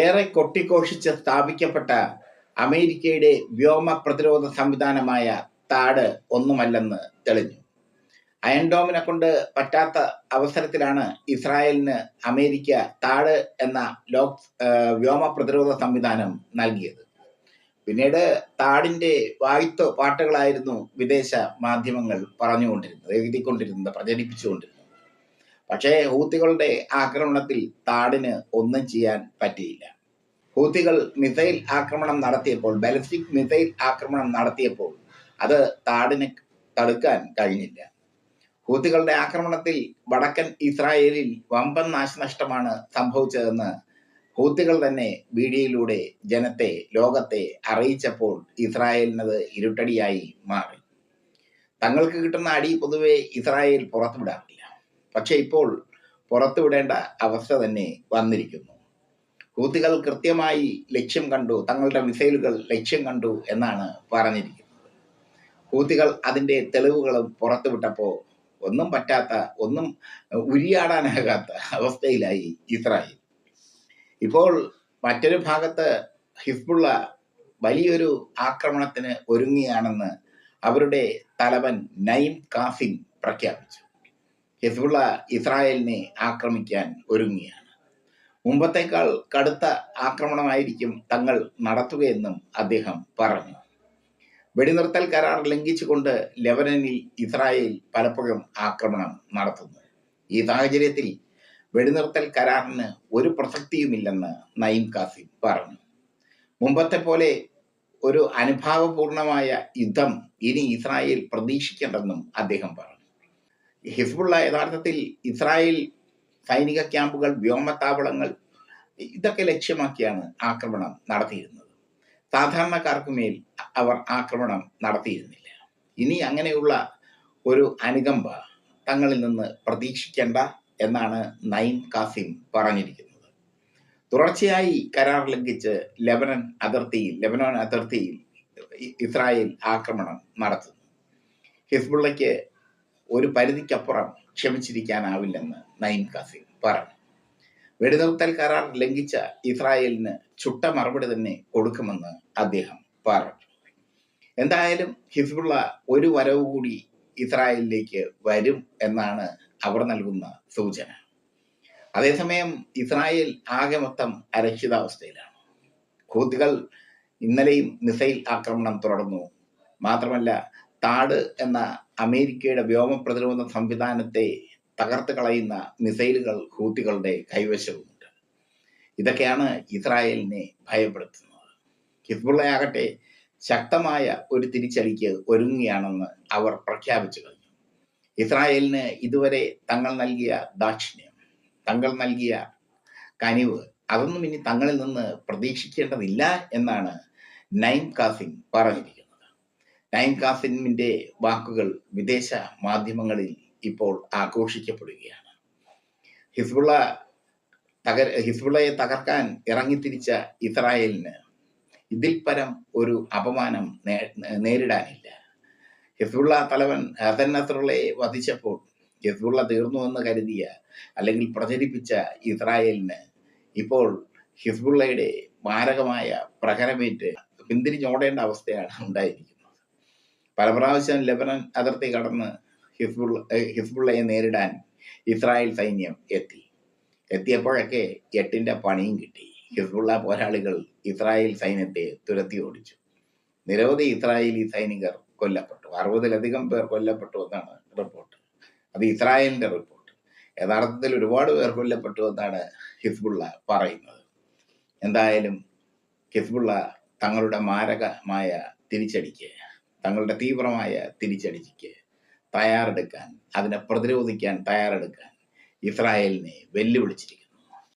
ഏറെ കൊട്ടിഘോഷിച്ച് സ്ഥാപിക്കപ്പെട്ട അമേരിക്കയുടെ വ്യോമ പ്രതിരോധ സംവിധാനമായ താട് ഒന്നുമല്ലെന്ന് തെളിഞ്ഞു. അയൺഡോമിനെ കൊണ്ട് പറ്റാത്ത അവസരത്തിലാണ് ഇസ്രായേലിന് അമേരിക്ക താട് എന്ന ലോക് വ്യോമ പ്രതിരോധ സംവിധാനം നൽകിയത്. പിന്നീട് താടിന്റെ വായ്ത്തു പാട്ടുകളായിരുന്നു വിദേശ മാധ്യമങ്ങൾ പറഞ്ഞുകൊണ്ടിരുന്നത് എഴുതിക്കൊണ്ടിരുന്നത് പ്രചരിപ്പിച്ചുകൊണ്ടിരുന്നത്. പക്ഷേ ഹൂത്തികളുടെ ആക്രമണത്തിൽ താടിന് ഒന്നും ചെയ്യാൻ പറ്റിയില്ല. ഹൂത്തികൾ മിസൈൽ ആക്രമണം നടത്തിയപ്പോൾ ബാലിസ്റ്റിക് മിസൈൽ ആക്രമണം നടത്തിയപ്പോൾ അത് താടിന് തടുക്കാൻ കഴിഞ്ഞില്ല. ഹൂത്തികളുടെ ആക്രമണത്തിൽ വടക്കൻ ഇസ്രായേലിൽ വമ്പൻ നാശനഷ്ടമാണ് സംഭവിച്ചതെന്ന് ഹൂത്തികൾ തന്നെ വീഡിയോയിലൂടെ ജനത്തെ ലോകത്തെ അറിയിച്ചപ്പോൾ ഇസ്രായേലിനത് ഇരുട്ടടിയായി മാറി. തങ്ങൾക്ക് കിട്ടുന്ന അടി പൊതുവെ ഇസ്രായേൽ പുറത്തുവിടാറില്ല. പക്ഷെ ഇപ്പോൾ പുറത്തുവിടേണ്ട അവസ്ഥ തന്നെ വന്നിരിക്കുന്നു. ഹൂത്തികൾ കൃത്യമായി ലക്ഷ്യം കണ്ടു തങ്ങളുടെ മിസൈലുകൾ ലക്ഷ്യം കണ്ടു എന്നാണ് പറഞ്ഞിരിക്കുന്നത്. ഹൂത്തികൾ അതിന്റെ തെളിവുകളും പുറത്തുവിട്ടപ്പോൾ ഒന്നും പറ്റാത്ത ഒന്നും ഉരിയാടാനാകാത്ത അവസ്ഥയിലായി ഇസ്രായേൽ. ഇപ്പോൾ മറ്റൊരു ഭാഗത്ത് ഹിസ്ബുള്ള വലിയൊരു ആക്രമണത്തിന് ഒരുങ്ങിയാണെന്ന് അവരുടെ തലവൻ നൈം കാസിം പ്രഖ്യാപിച്ചു. ഹിസ്ബുള്ള ഇസ്രായേലിനെ ആക്രമിക്കാൻ ഒരുങ്ങുകയാണ്. മുമ്പത്തേക്കാൾ കടുത്ത ആക്രമണമായിരിക്കും തങ്ങൾ നടത്തുകയെന്നും അദ്ദേഹം പറഞ്ഞു. വെടിനിർത്തൽ കരാർ ലംഘിച്ചുകൊണ്ട് ലെബനനിൽ ഇസ്രായേൽ പലപ്പോഴും ആക്രമണം നടത്തുന്നു. ഈ സാഹചര്യത്തിൽ വെടിനിർത്തൽ കരാറിന് ഒരു പ്രസക്തിയുമില്ലെന്ന് നയിം കാസിം പറഞ്ഞു. മുമ്പത്തെ പോലെ ഒരു അനുഭാവപൂർണമായ യുദ്ധം ഇനി ഇസ്രായേൽ പ്രതീക്ഷിക്കേണ്ടെന്നും അദ്ദേഹം പറഞ്ഞു. ഹിസ്ബുള്ള യഥാർത്ഥത്തിൽ ഇസ്രായേൽ സൈനിക ക്യാമ്പുകൾ വ്യോമത്താവളങ്ങൾ ഇതൊക്കെ ലക്ഷ്യമാക്കിയാണ് ആക്രമണം നടത്തിയിരുന്നത്. സാധാരണക്കാർക്ക് മേൽ അവർ ആക്രമണം നടത്തിയിരുന്നില്ല. ഇനി അങ്ങനെയുള്ള ഒരു അനുകമ്പ തങ്ങളിൽ നിന്ന് പ്രതീക്ഷിക്കേണ്ട എന്നാണ് നൈം കാസിം പറഞ്ഞിരിക്കുന്നത്. തുടർച്ചയായി കരാർ ലംഘിച്ച് ലെബനൻ അതിർത്തിയിൽ ലെബനോൻ അതിർത്തിയിൽ ഇസ്രായേൽ ആക്രമണം നടത്തുന്നു. ഹിസ്ബുള്ളയ്ക്ക് ഒരു പരിധിക്കപ്പുറം ക്ഷമിച്ചിരിക്കാനാവില്ലെന്ന് നയിം കാസിം പറഞ്ഞു. വെടിനിർത്തൽ കരാർ ലംഘിച്ച ഇസ്രായേലിന് ചുട്ട മറുപടി തന്നെ കൊടുക്കുമെന്ന് അദ്ദേഹം പറഞ്ഞു. എന്തായാലും ഹിസ്ബുള്ള ഒരു വരവ് കൂടി ഇസ്രായേലിലേക്ക് വരും എന്നാണ് അവർ നൽകുന്ന സൂചന. അതേസമയം ഇസ്രായേൽ ആകെ മൊത്തം അരക്ഷിതാവസ്ഥയിലാണ്. ഹൂത്തികൾ ഇന്നലെയും മിസൈൽ ആക്രമണം തുടർന്നു. മാത്രമല്ല താട് എന്ന അമേരിക്കയുടെ വ്യോമ പ്രതിരോധ സംവിധാനത്തെ തകർത്ത് കളയുന്ന മിസൈലുകൾ ഹൂത്തികളുടെ കൈവശവുമുണ്ട്. ഇതൊക്കെയാണ് ഇസ്രായേലിനെ ഭയപ്പെടുത്തുന്നത്. ഹിസ്ബുള്ളയാകട്ടെ ശക്തമായ ഒരു തിരിച്ചടിക്ക് ഒരുങ്ങുകയാണെന്ന് അവർ പ്രഖ്യാപിച്ചു കഴിഞ്ഞു. ഇസ്രായേലിന് ഇതുവരെ തങ്ങൾ നൽകിയ ദാക്ഷിണ്യം തങ്ങൾ നൽകിയ കനിവ് അതൊന്നും ഇനി തങ്ങളിൽ നിന്ന് പ്രതീക്ഷിക്കേണ്ടതില്ല എന്നാണ് നൈം കാസിം പറഞ്ഞിരിക്കുന്നത്. നൈം കാസിമിന്റെ വാക്കുകൾ വിദേശ മാധ്യമങ്ങളിൽ ഇപ്പോൾ ആഘോഷിക്കപ്പെടുകയാണ്. ഹിസ്ബുള്ള തകർ ഹിസ്ബുള്ളയെ തകർക്കാൻ ഇറങ്ങിത്തിരിച്ച ഇസ്രായേലിന് ഇതിൽ പരം ഒരു അപമാനം നേരിടാനില്ല. ഹിസ്ബുള്ള തലവൻ ഹസൻ നസറുള്ളയെ വധിച്ചപ്പോൾ ഹിസ്ബുള്ള തീർന്നുവെന്ന് കരുതിയ അല്ലെങ്കിൽ പ്രചരിപ്പിച്ച ഇസ്രായേലിന് ഇപ്പോൾ ഹിസ്ബുള്ളയുടെ മാരകമായ പ്രഹരമേറ്റ് പിന്തിരിഞ്ഞോടേണ്ട അവസ്ഥയാണ് ഉണ്ടായിരിക്കുന്നത്. പല പ്രാവശ്യം ലെബനൻ അതിർത്തി കടന്ന് ഹിസ്ബുള്ള ഹിസ്ബുള്ളയെ നേരിടാൻ ഇസ്രായേൽ സൈന്യം എത്തി. എത്തിയപ്പോഴൊക്കെ എട്ടിന്റെ പണിയും കിട്ടി. ഹിസ്ബുള്ള പോരാളികൾ ഇസ്രായേൽ സൈന്യത്തെ തുരത്തി ഓടിച്ചു. നിരവധി ഇസ്രായേലി സൈനികർ കൊല്ലപ്പെട്ടു. അറുപതിലധികം പേർ കൊല്ലപ്പെട്ടു എന്നാണ് റിപ്പോർട്ട്. അത് ഇസ്രായേലിന്റെ റിപ്പോർട്ട്. യഥാർത്ഥത്തിൽ ഒരുപാട് പേർ കൊല്ലപ്പെട്ടു എന്നാണ് ഹിസ്ബുള്ള പറയുന്നത്. എന്തായാലും ഹിസ്ബുള്ള തങ്ങളുടെ മാരകമായ തിരിച്ചടിക്ക് തങ്ങളുടെ തീവ്രമായ തിരിച്ചടിക്ക് തയ്യാറെടുക്കാൻ അതിനെ പ്രതിരോധിക്കാൻ തയ്യാറെടുക്കാൻ ഇസ്രായേലിനെ വെല്ലുവിളിച്ചിരിക്കുന്നു.